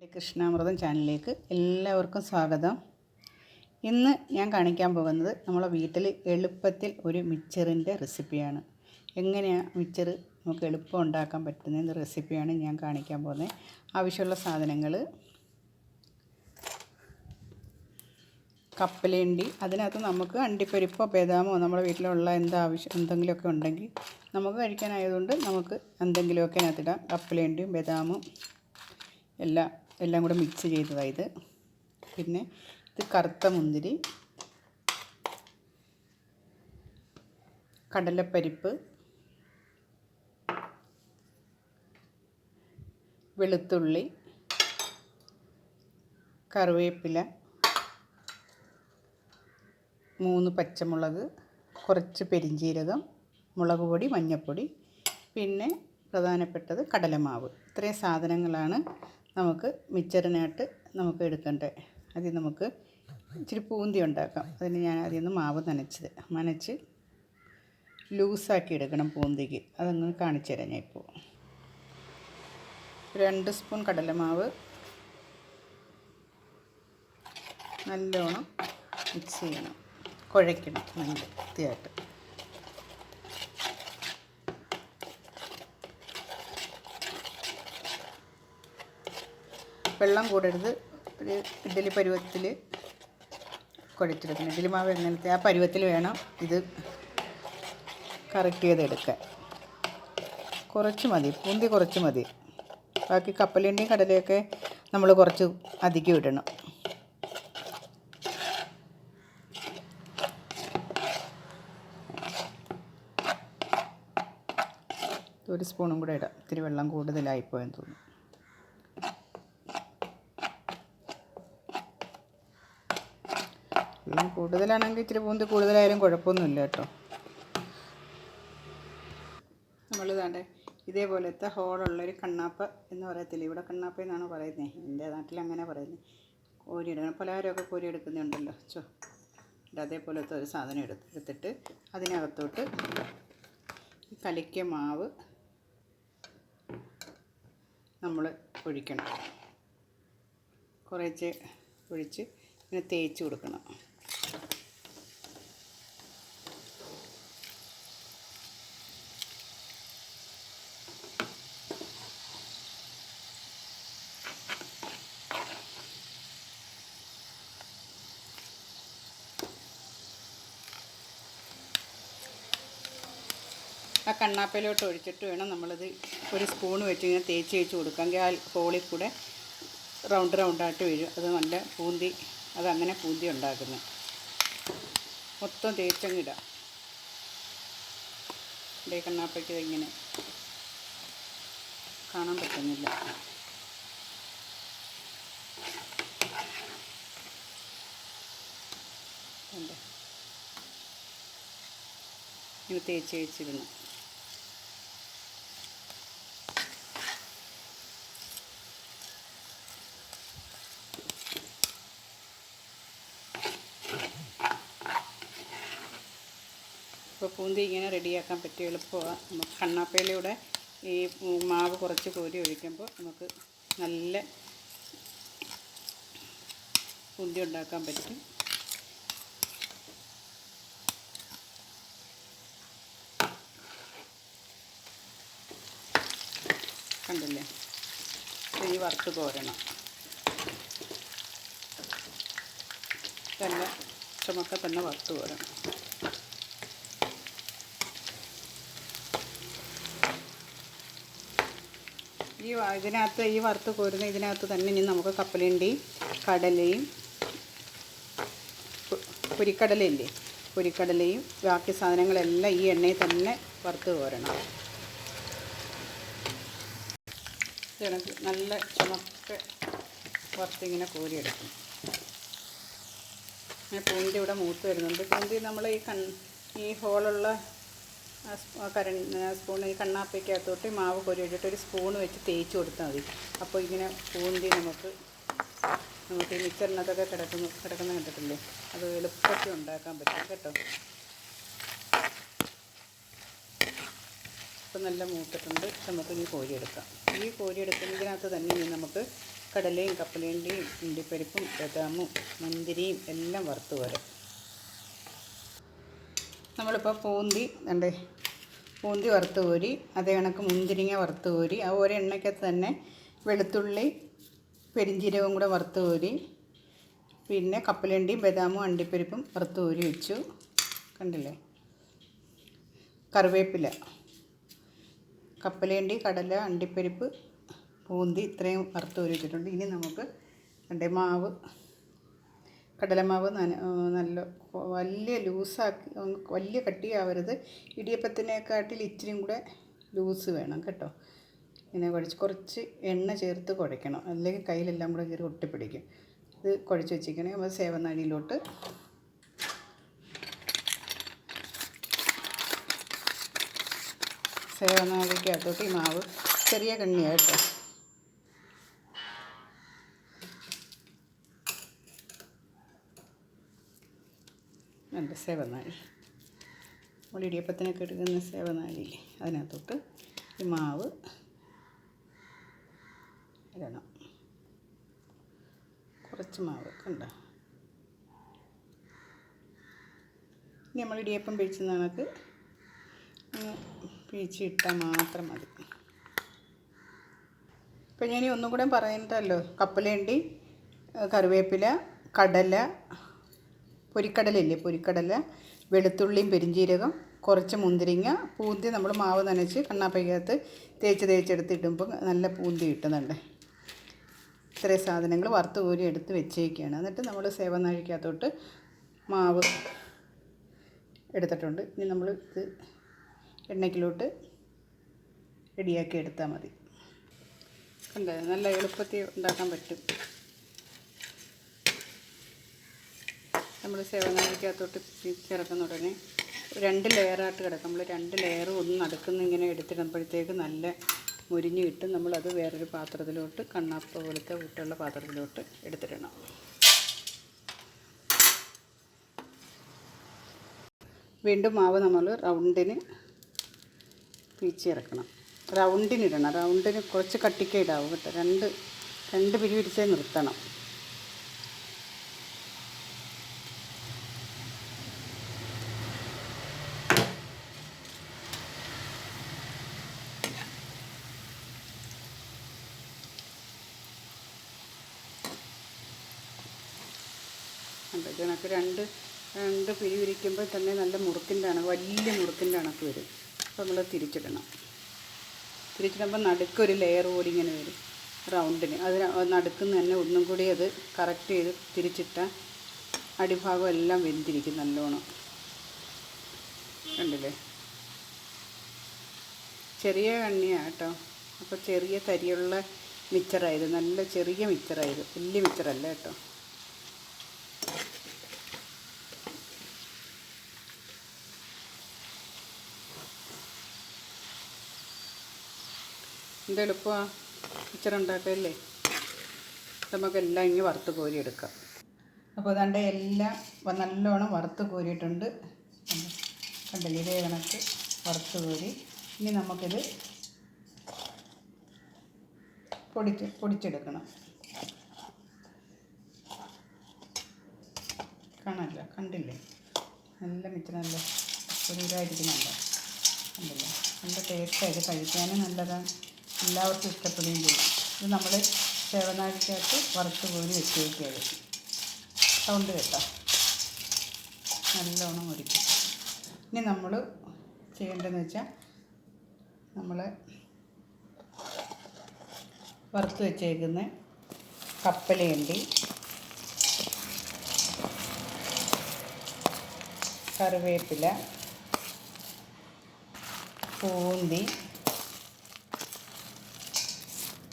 എന്റെ കൃഷ്ണാമൃതം ചാനലിലേക്ക് എല്ലാവർക്കും സ്വാഗതം. ഇന്ന് ഞാൻ കാണിക്കാൻ പോകുന്നത് നമ്മളെ വീട്ടിൽ എളുപ്പത്തിൽ ഒരു മിച്ചറിന്റെ റെസിപ്പിയാണ്. എങ്ങനെയാണ് മിച്ചർ നമുക്ക് എളുപ്പം ഉണ്ടാക്കാൻ പറ്റുന്ന റെസിപ്പിയാണ് ഞാൻ കാണിക്കാൻ പോകുന്നത്. ആവശ്യമുള്ള സാധനങ്ങൾ കപ്പലേണ്ടി അതിനകത്ത് നമുക്ക് അണ്ടിപ്പരിപ്പോ ബദാമോ നമ്മുടെ വീട്ടിലുള്ള എന്താ ആവശ്യം എന്തെങ്കിലുമൊക്കെ ഉണ്ടെങ്കിൽ നമുക്ക് കഴിക്കാനായതുകൊണ്ട് നമുക്ക് എന്തെങ്കിലുമൊക്കെ അതിനകത്തിടാം കപ്പലേണ്ടിയും ബദാമും എല്ലാം എല്ലാം കൂടെ മിക്സ് ചെയ്തതായി ഇത്. പിന്നെ ഇത് കറുത്ത മുന്തിരി കടലപ്പരിപ്പ് വെളുത്തുള്ളി കറിവേപ്പില മൂന്ന് പച്ചമുളക് കുറച്ച് പെരിഞ്ചീരകം മുളക് പൊടി മഞ്ഞൾപ്പൊടി പിന്നെ പ്രധാനപ്പെട്ടത് കടലമാവ്. ഇത്രയും സാധനങ്ങളാണ് നമുക്ക് മിച്ചറിനായിട്ട് നമുക്ക് എടുക്കണ്ടേ? അതിൽ നമുക്ക് ഇച്ചിരി പൂന്തി ഉണ്ടാക്കാം. അതിന് ഞാൻ അതിൽ നിന്ന് മാവ് നനച്ചത്. നനച്ച് ലൂസാക്കി എടുക്കണം പൂന്തിക്ക്. അതങ്ങ് കാണിച്ചു തരാം ഞാൻ ഇപ്പോൾ. രണ്ട് സ്പൂൺ കടലമാവ്. നല്ലോണം മിക്സ് ചെയ്യണം. കുഴയ്ക്കണം. നല്ല വൃത്തിയായിട്ട്. വെള്ളം കൂടരുത്. ഒരു ഇഡ്ഡലി പരുവത്തിൽ കുഴച്ചെടുക്കണം ഇഡ്ഡലി മാവ് എങ്ങനത്തെ ആ പരുവത്തിൽ വേണം ഇത് കറക്റ്റ് ചെയ്തെടുക്കാൻ. കുറച്ച് മതി. പൂന്തി കുറച്ച് മതി. ബാക്കി കപ്പലിന്റെയും കടലയൊക്കെ നമ്മൾ കുറച്ച് അധികം ഇടണം. ഒരു സ്പൂണും കൂടെ ഇടാം. ഇത്തിരി വെള്ളം കൂടുതലായിപ്പോയെന്ന് തോന്നുന്നു വെള്ളം കൂടുതലാണെങ്കിൽ ഇച്ചിരി പൂന്തി കൂടുതലായാലും കുഴപ്പമൊന്നുമില്ല കേട്ടോ. നമ്മൾ ഇതാണ്ട് ഇതേപോലത്തെ ഹോളുള്ളൊരു കണ്ണാപ്പ എന്ന് പറയത്തില്ല? ഇവിടെ കണ്ണാപ്പ എന്നാണ് പറയുന്നത് എന്റെ നാട്ടിൽ അങ്ങനെ പറയുന്നത് കോരി എടുക്കണം പലഹാരമൊക്കെ കോരി എടുക്കുന്നുണ്ടല്ലോ ചോ അതേപോലത്തെ ഒരു സാധനം എടുത്ത് എടുത്തിട്ട് അതിനകത്തോട്ട് കലിക്ക മാവ് നമ്മൾ ഒഴിക്കണം. കുറേച്ച് ഒഴിച്ച് ഇങ്ങനെ തേച്ച് കൊടുക്കണം. കണ്ണാപ്പയിലോട്ട് ഒഴിച്ചിട്ട് വേണം നമ്മളിത് ഒരു സ്പൂൺ വെച്ച് ഇങ്ങനെ തേച്ച് തേച്ച് കൊടുക്കാമെങ്കിൽ ആ ഹോളിൽ കൂടെ റൗണ്ട് റൗണ്ടായിട്ട് വീഴും അത് നല്ല പൂന്തി അതങ്ങനെ പൂന്തി ഉണ്ടാക്കുന്നത്. മൊത്തം തേച്ചങ്ങിടാം ഇവിടെ കണ്ണാപ്പയ്ക്ക് ഇങ്ങനെ കാണാൻ പറ്റുന്നില്ല. ഇങ്ങനെ തേച്ച് തേച്ചിരുന്നു പൂന്തി ഇങ്ങനെ റെഡിയാക്കാൻ പറ്റിയ എളുപ്പമാണ് നമുക്ക് കണ്ണാപ്പയിലൂടെ ഈ മാവ് കുറച്ച് കോരി ഒഴിക്കുമ്പോൾ നമുക്ക് നല്ല പൂന്തി ഉണ്ടാക്കാൻ പറ്റും. കണ്ടില്ലേ? ഈ വറുത്ത് കോരണം. ഇതെല്ലാം ചുമക്കെ തന്നെ വറുത്ത് കോരണം. ഈ ഇതിനകത്ത് ഈ വറുത്ത് കോരുന്ന ഇതിനകത്ത് തന്നെ ഇനി നമുക്ക് കപ്പലണ്ടിയും കടലയും പൊരിക്കടലയില്ലേ? പൊരിക്കടലയും ബാക്കി സാധനങ്ങളെല്ലാം ഈ എണ്ണയിൽ തന്നെ വറുത്ത് കോരണം. ഇതണക്ക് നല്ല ചുമക്ക് വറുത്തിങ്ങനെ കോരിയെടുക്കും. പൂന്തി ഇവിടെ മൂത്ത് വരുന്നുണ്ട്. പൂന്തി നമ്മൾ ഈ കൺ ഈ ഹോളുള്ള ആ സ്- സ്പൂൺ ഈ കണ്ണാപ്പയ്ക്കകത്തോട്ട് മാവ് കൊരുവിട്ടിട്ട് ഒരു സ്പൂൺ വെച്ച് തേച്ച് കൊടുത്താൽ മതി. അപ്പോൾ ഇങ്ങനെ പൂന്തി നമുക്ക് നമുക്ക് ഈ മിക്സറിനകത്തൊക്കെ കിടക്കുന്നു കിടക്കുന്ന കണ്ടിട്ടില്ലേ? അത് എളുപ്പത്തിൽ ഉണ്ടാക്കാൻ പറ്റും കേട്ടോ. ഇപ്പം നല്ല മൂത്തിട്ടുണ്ട്. നമുക്ക് ഇനി കോരിയെടുക്കാം. ഈ കോരിയെടുക്കുന്നതിനകത്ത് തന്നെ ഇനി നമുക്ക് കടലയും കപ്പലേന്റെയും ഇണ്ടിപ്പരിപ്പും ബദാമും മുന്തിരിയും എല്ലാം വറുത്ത് വരും. നമ്മളിപ്പോൾ പൂന്തി കണ്ടേ പൂന്തി വറുത്ത് കോരി അതേ കണക്ക് മുന്തിരിങ്ങ വറുത്ത് കോരി ആ ഒരു എണ്ണയ്ക്കകത്ത് തന്നെ വെളുത്തുള്ളി പെരിഞ്ചീരകവും കൂടെ വറുത്ത് കോരി പിന്നെ കപ്പലണ്ടിയും ബദാമും അണ്ടിപ്പരിപ്പും വറുത്ത് കോരി വെച്ചു. കണ്ടില്ലേ? കറിവേപ്പില കപ്പലേണ്ടി കടല അണ്ടിപ്പരിപ്പ് പൂന്തി ഇത്രയും വറുത്ത് കോരി വെച്ചിട്ടുണ്ട്. ഇനി നമുക്ക് കണ്ടേ മാവ് കടലമാവ് നല്ല വലിയ ലൂസാക്കി വലിയ കട്ടിയാവരുത്. ഇടിയപ്പത്തിനെക്കാട്ടിൽ ഇച്ചിരിയും കൂടെ ലൂസ് വേണം കേട്ടോ. ഇങ്ങനെ കുഴച്ച് കുറച്ച് എണ്ണ ചേർത്ത് കുഴയ്ക്കണം. അല്ലെങ്കിൽ കയ്യിലെല്ലാം കൂടെ കയറി ഒട്ടിപ്പിടിക്കും. ഇത് കുഴച്ച് വെച്ചിരിക്കണേ. നമ്മൾ സേവനാഴിയിലോട്ട് സേവനാഴിക്കകത്തോട്ട് ഈ മാവ് ചെറിയ കണ്ണിയാണ് സേവനാഴി നമ്മൾ ഇടിയപ്പത്തിനൊക്കെ എടുക്കുന്ന സേവനാഴിയില്ലേ അതിനകത്തോട്ട് ഈ മാവ് ഇടണം. കുറച്ച് മാവ് കണ്ടോ? ഇനി നമ്മൾ ഇടിയപ്പം പിഴിച്ച് കണക്ക് പിഴിച്ചിട്ടാൽ മാത്രം മതി. ഇപ്പം ഞാൻ ഒന്നും കൂടെ പറയുന്നുണ്ടല്ലോ കപ്പലേണ്ടി കറിവേപ്പില കടല പൊരിക്കടലയില്ലേ പൊരിക്കടല വെളുത്തുള്ളിയും പെരിഞ്ചീരകം കുറച്ച് മുന്തിരിങ്ങ പൂന്തി നമ്മൾ മാവ് നനച്ച് കണ്ണാപ്പയ്ക്കകത്ത് തേച്ച് തേച്ചെടുത്തിട്ടുമ്പോൾ നല്ല പൂന്തി കിട്ടുന്നുണ്ട്. ഇത്രയും സാധനങ്ങൾ വറുത്ത് കോരി എടുത്ത് വെച്ചേക്കുകയാണ് എന്നിട്ട് നമ്മൾ സേവനാഴിക്കകത്തോട്ട് മാവ് എടുത്തിട്ടുണ്ട്. ഇനി നമ്മൾ ഇത് എണ്ണയ്ക്കിലോട്ട് റെഡിയാക്കി എടുത്താൽ മതി. കണ്ടത് നല്ല എളുപ്പത്തിൽ ഉണ്ടാക്കാൻ പറ്റും. നമ്മൾ സേവനാഴിക്കകത്തോട്ട് കിടക്കുന്ന ഉടനെ രണ്ട് ലെയറായിട്ട് കിടക്കും. നമ്മൾ രണ്ട് ലെയർ ഒന്ന് നടുക്കുന്ന ഇങ്ങനെ എടുത്തിടുമ്പോഴത്തേക്ക് നല്ല മുരിഞ്ഞ് കിട്ടും. നമ്മളത് വേറൊരു പാത്രത്തിലോട്ട് കണ്ണാപ്പ പോലത്തെ വിട്ടുള്ള പാത്രത്തിലോട്ട് എടുത്തിടണം. വീണ്ടും മാവ് നമ്മൾ റൗണ്ടിന് പീച്ചിറക്കണം റൗണ്ടിനിടണം. റൗണ്ടിന് കുറച്ച് കട്ടിക്കേ ഇടാവും കേട്ടോ. രണ്ട് രണ്ട് പിരി പിരിച്ചേ നിർത്തണം ഉണ്ട് ഇത് കണക്ക് രണ്ട് രണ്ട് പിരി വിരിക്കുമ്പോൾ തന്നെ നല്ല മുറുക്കിന്റെ കണക്ക് വലിയ മുറുക്കിന്റെ കണക്ക് വരും. അപ്പോൾ നമ്മൾ തിരിച്ചിടണം. തിരിച്ചിടുമ്പോൾ നടുക്കൊരു ലെയർ കൂടി ഇങ്ങനെ വരും. റൗണ്ടിന്. അത് നടുക്കുന്ന തന്നെ ഒന്നും കൂടി അത് കറക്റ്റ് ചെയ്ത് തിരിച്ചിട്ട അടിഭാഗം എല്ലാം വെന്തിരിക്കും നല്ലോണം. കണ്ടില്ലേ? ചെറിയ കണ്ണിയാണ് കേട്ടോ. അപ്പോൾ ചെറിയ തരിയുള്ള മിച്ചറായത് നല്ല ചെറിയ മിച്ചറായത് വലിയ മിച്ചറല്ല കേട്ടോ. എന്ത് എളുപ്പമാണ് ഇച്ചിരി ഉണ്ടാക്കല്ലേ നമുക്കെല്ലാം ഇനി വറുത്ത് കോരിയെടുക്കാം. അപ്പോൾ ഇതാണ്ട് എല്ലാം നല്ലോണം വറുത്ത് കോരിയിട്ടുണ്ട്. കണ്ടില്ലേ? ഇതേ കണക്ക് വറുത്ത് കോരി. ഇനി നമുക്കിത് പൊടിച്ച് പൊടിച്ചെടുക്കണം. കാണാമല്ലോ കണ്ടില്ലേ? നല്ല മിച്ച നല്ല ഒരു ഇതായിരിക്കുന്നുണ്ടോ. കണ്ടില്ലേ? നല്ല ടേസ്റ്റായിട്ട് കഴിക്കാനും നല്ലതാണ്. എല്ലാവർക്കും ഇഷ്ടപ്പെടുകയും ചെയ്യും. ഇത് നമ്മൾ സേവനാഴിക്കകത്ത് വറുത്ത് കോരി വെച്ച് സൗണ്ട് കേട്ടോ. നല്ലോണം ഒരുക്കും. ഇനി നമ്മൾ ചെയ്യേണ്ടതെന്ന് വെച്ചാൽ നമ്മൾ വറുത്ത് വെച്ചേക്കുന്ന കപ്പലയുണ്ടി. കറിവേപ്പില പൂന്തി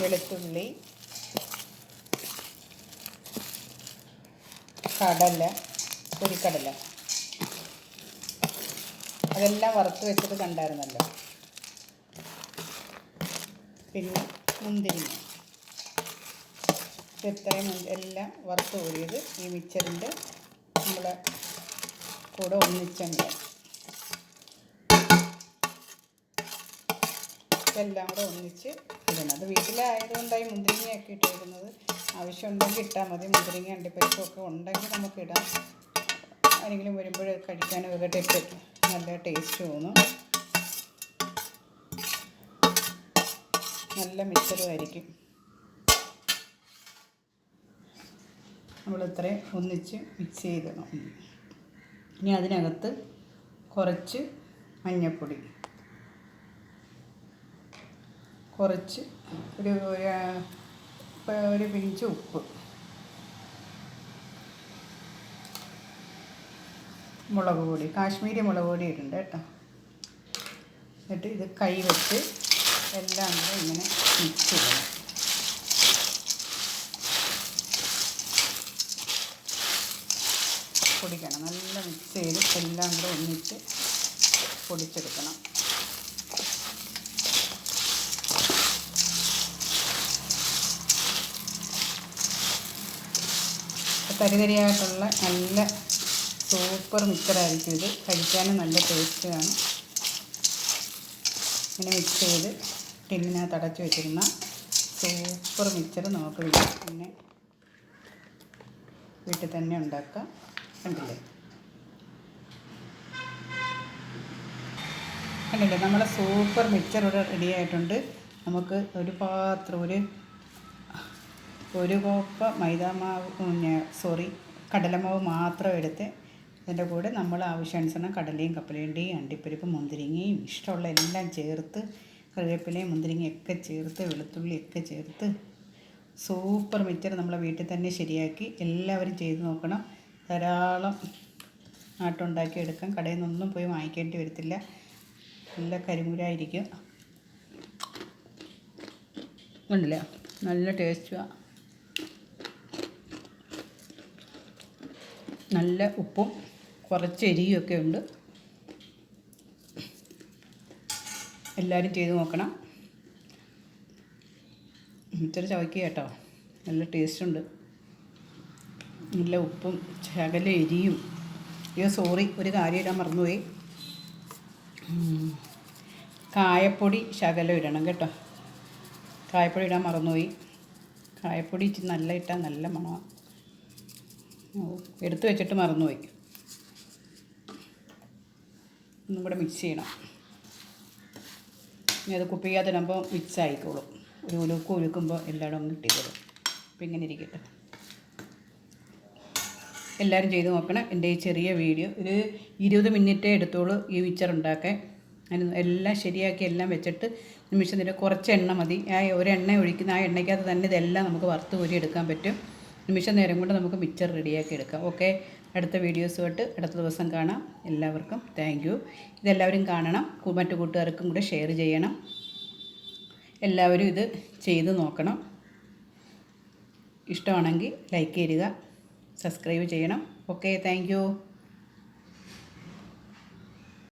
വെളുത്തുള്ളി കടല പൊരിക്കടല. അതെല്ലാം വറുത്ത് വെച്ചത് കണ്ടായിരുന്നല്ലോ. പിന്നെ മുന്തിരി മുന്തിരി എല്ലാം വറുത്ത് കോരിയത് ഈ മിക്സറിന്റെ നമ്മളെ കൂടെ ഒന്നിച്ചുണ്ട് ഇതെല്ലാം കൂടെ ഒന്നിച്ച് ഇടണം. അത് വീട്ടിലായതുകൊണ്ടായി മുന്തിരിങ്ങയൊക്കെ ഇട്ടിരിക്കുന്നത്. ആവശ്യമുണ്ടെങ്കിൽ ഇട്ടാൽ മതി. മുന്തിരിങ്ങ അണ്ടിപ്പരിപ്പൊക്കെ ഉണ്ടെങ്കിൽ നമുക്ക് ഇടാം. ആരെങ്കിലും വരുമ്പോൾ കഴിക്കാനും ഒക്കെ ഇട്ട് നല്ല ടേസ്റ്റ് തോന്നും. നല്ല മിച്ചറുമായിരിക്കും നമ്മൾ ഇത്രയും ഒന്നിച്ച് മിക്സ് ചെയ്തിടണം. ഇനി അതിനകത്ത് കുറച്ച് മഞ്ഞൾപ്പൊടി കുറച്ച് ഒരു ഒരു- പിഞ്ച് ഉപ്പ്. മുളക് പൊടി കാശ്മീരി മുളക് പൊടി ഇടുണ്ട് കേട്ടോ. എന്നിട്ട് ഇത് കൈ വെച്ച് എല്ലാം കൂടെ ഇങ്ങനെ മിക്സ് ചെയ്യണം. പൊടിക്കണം. നല്ല മിക്സ് ചെയ്ത് എല്ലാം കൂടെ ഒന്നിച്ച് പൊടിച്ചെടുക്കണം. തരിതരിയായിട്ടുള്ള നല്ല സൂപ്പർ മിക്സറായിരിക്കും ഇത്. കഴിക്കാനും നല്ല ടേസ്റ്റ് കാണും ഇങ്ങനെ മിക്സ് ചെയ്ത് ടിന്നിനകത്ത് അടച്ചു വെച്ചിരുന്ന സൂപ്പർ മിക്സർ നമുക്ക് പിന്നെ വീട്ടിൽ തന്നെ ഉണ്ടാക്കാം. കണ്ടില്ലേ? കണ്ടില്ലേ? നമ്മുടെ സൂപ്പർ മിക്സർ ഇവിടെ റെഡി ആയിട്ടുണ്ട്. നമുക്ക് ഒരു പാത്രം ഒരു ഒരു കോപ്പ് മൈദാമാവ് സോറി കടലമാവ് മാത്രം എടുത്ത് അതിന്റെ കൂടെ നമ്മൾ ആവശ്യാനുസരണം കടലയും കപ്പലണ്ടിയും അണ്ടിപ്പരിപ്പും മുന്തിരിങ്ങയും ഇഷ്ടമുള്ള എല്ലാം ചേർത്ത് കറിവേപ്പിലയും മുന്തിരിങ്ങയും ഒക്കെ ചേർത്ത് വെളുത്തുള്ളിയൊക്കെ ചേർത്ത് സൂപ്പർ മിച്ചർ നമ്മളെ വീട്ടിൽ തന്നെ ശരിയാക്കി എല്ലാവരും ചെയ്ത് നോക്കണം. ധാരാളം ആട്ടുണ്ടാക്കി എടുക്കാം. കടയിൽ നിന്നൊന്നും പോയി വാങ്ങിക്കേണ്ടി വരത്തില്ല. നല്ല കരിമുരായിരിക്കും. ഉണ്ടല്ലേ? നല്ല ടേസ്റ്റുമാണ് നല്ല ഉപ്പും കുറച്ച് എരിയൊക്കെ ഉണ്ട്. എല്ലാവരും ചെയ്ത് നോക്കണം. ഇത്തിരി ചവയ്ക്കുക കേട്ടോ. നല്ല ടേസ്റ്റ് ഉണ്ട്. നല്ല ഉപ്പും ശകല എരിയും. അയ്യോ സോറി ഒരു കാര്യം ഇടാൻ മറന്നുപോയി. കായപ്പൊടി ശകലം ഇടണം കേട്ടോ. കായപ്പൊടി ഇടാൻ മറന്നുപോയി. കായപ്പൊടി നല്ല ഇട്ടാൽ നല്ല മണമാണ് എടുത്തു വെച്ചിട്ട് മറന്നുപോയി. ഒന്നും കൂടെ മിക്സ് ചെയ്യണം. ഇനി അത് കുപ്പിക്കകത്തിടുമ്പോൾ മിക്സ് ആയിക്കോളും. ഒരു ഉലുക്ക് ഉലുക്കുമ്പോൾ എല്ലായിടും ഒന്ന് ഇട്ടിക്കോളും അപ്പം ഇങ്ങനെ ഇരിക്കട്ടെ. എല്ലാവരും ചെയ്ത് നോക്കണം. എന്റെ ഈ ചെറിയ വീഡിയോ ഒരു ഇരുപത് മിനിറ്റേ എടുത്തോളൂ ഈ മിച്ചർ ഉണ്ടാക്കാൻ. അതിന് എല്ലാം ശരിയാക്കി എല്ലാം വെച്ചിട്ട് നിമിഷം നേരം കുറച്ച് എണ്ണ മതി. ആ ഒരു എണ്ണ ഒഴിക്കുന്ന ആ എണ്ണയ്ക്കകത്ത് തന്നെ ഇതെല്ലാം നമുക്ക് വറുത്ത് കോരി എടുക്കാൻ പറ്റും. നിമിഷം നേരം കൊണ്ട് നമുക്ക് മിച്ചർ റെഡിയാക്കി എടുക്കാം. ഓക്കെ അടുത്ത വീഡിയോസുമായിട്ട് അടുത്ത ദിവസം കാണാം. എല്ലാവർക്കും താങ്ക് യു ഇതെല്ലാവരും കാണണം. മറ്റു കൂട്ടുകാർക്കും കൂടെ ഷെയർ ചെയ്യണം. എല്ലാവരും ഇത് ചെയ്ത് നോക്കണം. ഇഷ്ടമാണെങ്കിൽ ലൈക്ക് ചെയ്യുക സബ്സ്ക്രൈബ് ചെയ്യണം. Okay thank